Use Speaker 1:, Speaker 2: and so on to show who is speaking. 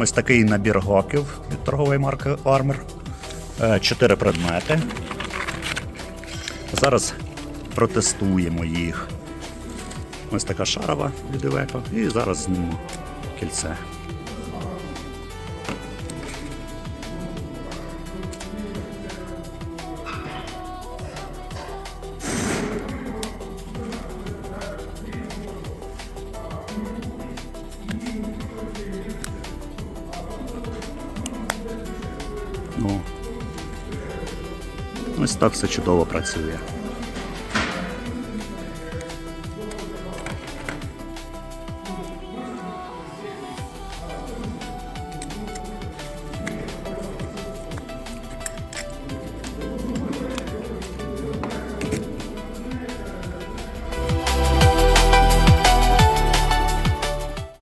Speaker 1: Ось такий набір гоків від торгової марки Armor. Е, Чотири предмети. Зараз протестуємо їх. Ось така шарова від Івеко. І зараз знімемо кільце. Ну, ось так все чудово працює.